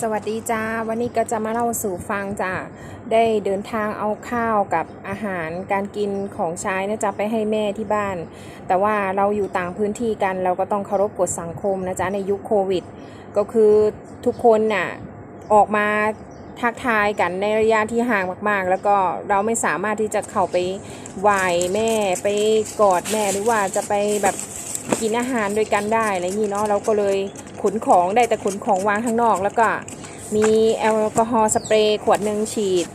สวัสดีจ้าวันนี้ก็จะมาเล่าสู่ฟังจ้าได้เดินทางเอาข้าวกับอาหารการกินของใช้นะจ๊ะไปให้แม่ที่บ้าน แต่ว่าเราอยู่ต่างพื้นที่กันเราก็ต้องเคารพกฎสังคมนะจ๊ะในยุคโควิด ก็คือทุกคนน่ะออกมาทักทายกันในระยะที่ห่างมากๆ แล้วก็เราไม่สามารถที่จะเข้าไปไหว้แม่ไปกอดแม่หรือว่าจะไปแบบกินอาหารด้วยกันได้อะไรนี้เนาะเราก็เลย ขนของได้แต่ขนของวางข้างนอก แล้วก็มีแอลกอฮอล์สเปรย์ขวดหนึ่งฉีด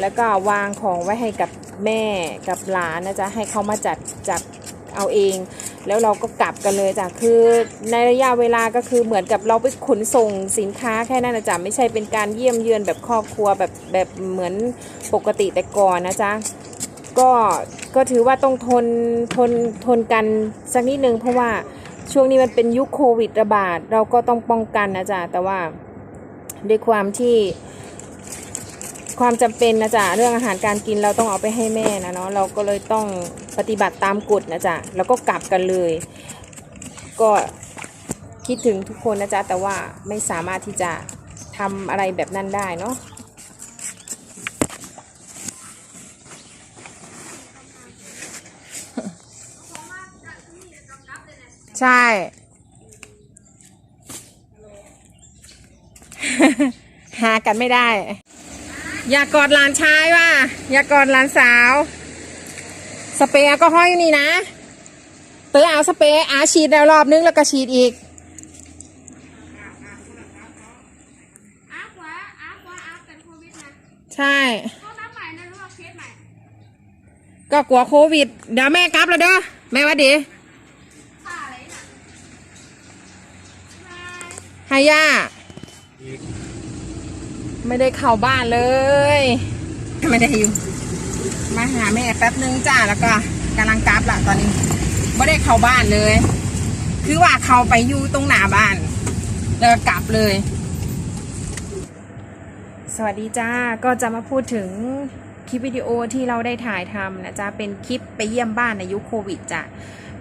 แล้วก็วางของไว้ให้กับแม่กับหลานนะจ๊ะให้เขามาจัดจัดเอาเอง แล้วเราก็กลับกันเลยจ้ะคือในระยะเวลาก็คือเหมือนกับเราไปขนส่งสินค้าแค่นั้นนะจ๊ะไม่ใช่เป็นการเยี่ยมเยือนแบบครอบครัวแบบแบบเหมือนปกติแต่ก่อนนะจ๊ะก็ก็ถือว่าต้องทนทนทนกันสักนิดนึงเพราะว่า ช่วงนี้มันเป็นยุคโควิดระบาด เราก็ต้องป้องกันนะจ๊ะแต่ว่าด้วยความที่ ความจำเป็นนะจ๊ะเรื่องอาหารการกินเราต้องเอาไปให้แม่นะเนาะเราก็เลยต้องปฏิบัติตามกฎนะจ๊ะแล้วก็กลับกันเลย ก็คิดถึงทุกคนนะจ๊ะแต่ว่าไม่สามารถที่จะทำอะไรแบบนั้นได้เนาะ ใช่ หากันไม่ได้ อย่ากกอดหลานชายว่ะอย่ากกอดหลานสาว สเปรย์แอลก็ห้อยนี่นะเตยเอาสเปรย์อาฉีดแล้วรอบนึงแล้วก็ฉีดอีก อาร์กว่าอาร์กว่าอาร์กเป็นโควิดนะใช่ก็นับใหม่นะรือว่าเคสใหม่ ก็กลัวโควิด เดี๋ยวแม่กลับแล้วเด้อแม่หว่าดี ฮายาไม่ได้เข้าบ้านเลย ไม่ได้อยู่ มาหาแม่แป๊บนึงจ้าแล้วก็กำลังกลับละตอนนี้ ไม่ได้เข้าบ้านเลย คือว่าเข้าไปอยู่ตรงหน้าบ้าน แล้วก็กลับเลย สวัสดีจ้า ก็จะมาพูดถึงคลิปวิดีโอที่เราได้ถ่ายทำนะจ๊ะ เป็นคลิปไปเยี่ยมบ้านในยุคโควิดจ้ะ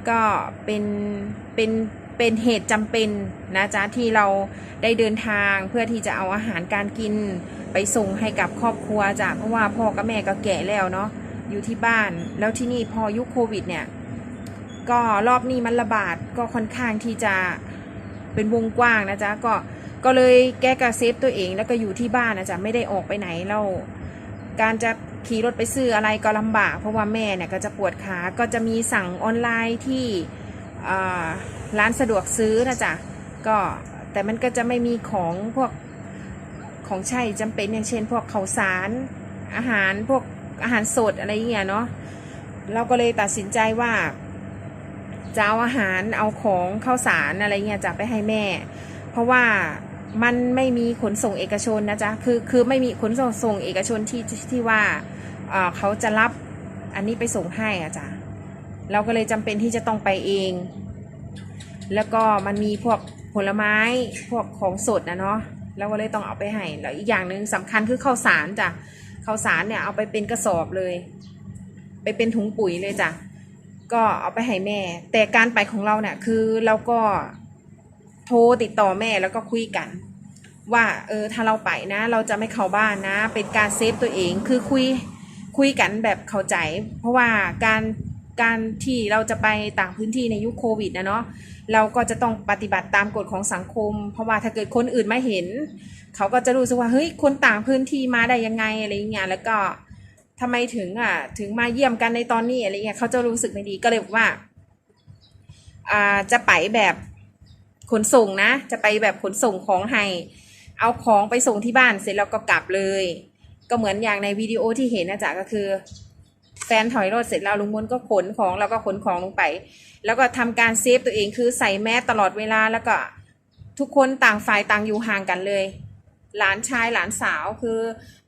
ก็เป็นเป็น เป็นเหตุจำเป็นนะจ๊ะที่เราได้เดินทางเพื่อที่จะเอาอาหารการกินไปส่งให้กับครอบครัวจ้ะเพราะว่าพ่อกับแม่ก็แก่แล้วเนาะอยู่ที่บ้าน แล้วที่นี่พอยุคโควิดเนี่ย ก็รอบนี้มันระบาดก็ค่อนข้างที่จะเป็นวงกว้างนะจ๊ะก็ก็เลยแก้กระเซฟตัวเองแล้วก็อยู่ที่บ้านนะจ๊ะไม่ได้ออกไปไหนแล้วการจะขี่รถไปซื้ออะไรก็ลำบาก เพราะว่าแม่เนี่ยก็จะปวดขาก็จะมีสั่งออนไลน์ที่ ร้านสะดวกซื้อนะจ๊ะก็แต่มันก็จะไม่มีของพวกของใช้จำเป็นอย่างเช่น พวกข้าวสารอาหารพวกอาหารสดอะไรเงี้ยเนาะเราก็เลยตัดสินใจว่าจะเอาอาหารเอาของข้าวสารอะไรเงี้ยจะไปให้แม่ เพราะว่ามันไม่มีขนส่งเอกชนนะจ๊ะคือคือไม่มีขนส่งส่งเอกชนที่ที่ว่าเอ่อเขาจะรับอันนี้ไปส่งให้อะจ๊ะ เราก็เลยจำเป็นที่จะต้องไปเอง แล้วก็มันมีพวกผลไม้พวกของสดนะเนาะเราก็เลยต้องเอาไปให้แล้วอีกอย่างหนึ่งสำคัญคือข้าวสารจ้ะข้าวสารเนี่ยเอาไปเป็นกระสอบเลย ไปเป็นถุงปุ๋ยเลยจ้ะก็เอาไปให้แม่ แต่การไปของเราเนี่ยคือเราก็โทรติดต่อแม่แล้วก็คุยกัน ว่าเออถ้าเราไปนะ เราจะไม่เข้าบ้านนะ เป็นการเซฟตัวเองคือคุยคุยกันแบบเข้าใจ เพราะว่าการ การที่เราจะไปต่างพื้นที่ในยุคโควิดนะเนาะเราก็จะต้องปฏิบัติตามกฎของสังคม เพราะว่าถ้าเกิดคนอื่นไม่เห็น เขาก็จะรู้สึกว่าเฮ้ยคนต่างพื้นที่มาได้ยังไงอะไรเงี้ยแล้วก็ทำไมถึงอะถึงมาเยี่ยมกันในตอนนี้อะไรเงี้ยเขาจะรู้สึกไม่ดีก็เลยบอกว่าอ่าจะไปแบบขนส่งนะ จะไปแบบขนส่งของให้ เอาของไปส่งที่บ้านเสร็จแล้วก็กลับเลย ก็เหมือนอย่างในวิดีโอที่เห็นนะจ๊ะก็คือ แฟนถอยรถเสร็จแล้วลุงมนก็ขนของแล้วก็ขนของลงไป แล้วก็ทำการเซฟตัวเองคือใส่แมสตลอดเวลาแล้วก็ทุกคนต่างฝ่ายต่างอยู่ห่างกันเลย หลานชายหลานสาวคือ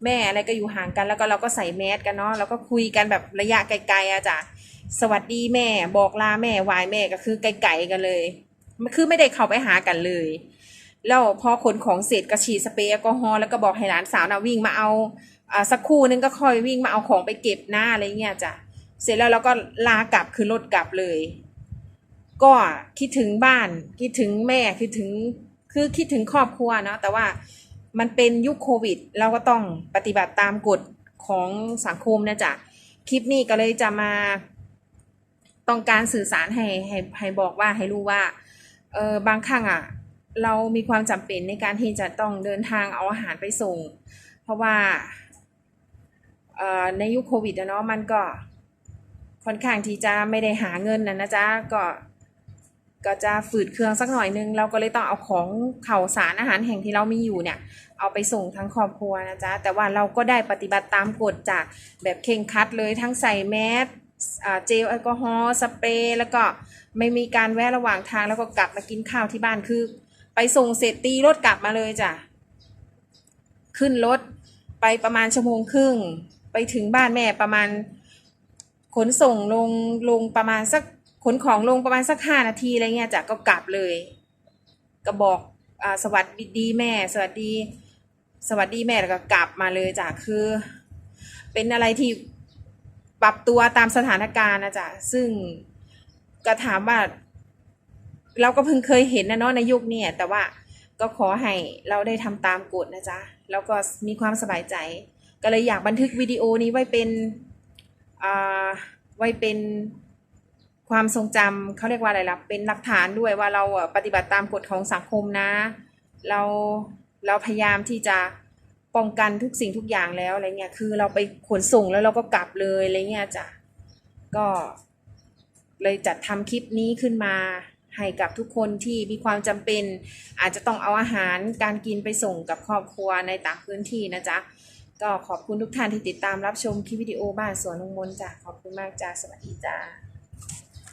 แม่อะไรก็อยู่ห่างกัน แล้วก็เราก็ใส่แมสกันเนาะแล้วก็คุยกันแบบระยะไกลๆอะจ้ะสวัสดีแม่บอกลาแม่วายแม่ก็คือไกลๆกันเลย คือไม่ได้เข้าไปหากันเลย แล้วพอขนของเสร็จก็ฉีดสเปรย์แอลกอฮอล์แล้วก็บอกให้หลานสาวนะวิ่งมาเอาอ่าสักครู่นึงก็ค่อยวิ่งมาเอาของไปเก็บหน้าอะไรเงี้ยจ้ะเสร็จแล้วเราก็ลากลับคือรถกลับเลย ก็คิดถึงบ้านคิดถึงแม่คิดถึงคือคิดถึงครอบครัวเนาะแต่ว่ามันเป็นยุคโควิด เราก็ต้องปฏิบัติตามกฎของสังคมนะจ๊ะคลิปนี้ก็เลยจะมาต้องการสื่อสารให้ให้ให้บอกว่าให้รู้ว่าเออบางครั้งอะ เรามีความจำเป็นในการที่จะต้องเดินทางเอาอาหารไปส่ง เพราะว่าในยุคโควิดอะเนาะมันก็ค่อนข้างที่จะไม่ได้หาเงินนะนะจ๊ะก็ก็จะฝืดเครื่องสักหน่อยนึง เราก็เลยต้องเอาของข่าวสารอาหารแห่งที่เรามีอยู่เนี่ย เอาไปส่งทั้งครอบครัวนะจ๊ะ แต่ว่าเราก็ได้ปฏิบัติตามกฎจากแบบเคร่งคัดเลยทั้งใส่แมสเจลแอลกอฮอล์สเปรย์แล้วก็ไม่มีการแวะระหว่างทางแล้วก็กลับมากินข้าวที่บ้านคือ ไปส่งเสร็จตีรถกลับมาเลยจ้ะ ขึ้นรถไปประมาณชั่วโมงครึ่ง ไปถึงบ้านแม่ประมาณ ขนส่งลงลงประมาณสักขนของลงประมาณสักห้านาทีอะไรเงี้ยจ้ะก็กลับเลย ก็บอกอ่าสวัสดีแม่ สวัสดี สวัสดีแม่แล้วก็กลับมาเลยจ้ะคือ เป็นอะไรที่ปรับตัวตามสถานการณ์นะจ๊ะซึ่งก็ถามว่า เราก็เพิ่งเคยเห็นนะเนาะในยุคนี้แต่ว่าก็ขอให้เราได้ทำตามกฎนะจ๊ะ แล้วก็มีความสบายใจ ก็เลยอยากบันทึกวิดีโอนี้ไว้เป็นอ่าไว้เป็นความทรงจำเขาเรียกว่าอะไรล่ะ เป็นหลักฐานด้วยว่าเราปฏิบัติตามกฎของสังคมนะ เราเราพยายามที่จะป้องกันทุกสิ่งทุกอย่างแล้วอะไรเงี้ย คือเราไปขนส่งแล้วเราก็กลับเลยอะไรเงี้ยจ้ะ ก็เลยจัดทำคลิปนี้ขึ้นมา ให้กับทุกคนที่มีความจำเป็น อาจจะต้องเอาอาหารการกินไปส่งกับครอบครัวในต่างพื้นที่นะจ๊ะ ก็ขอบคุณทุกท่านที่ติดตามรับชมคลิปวิดีโอบ้านสวนลุงมนจ้ะขอบคุณมากจ้าสวัสดีจ้า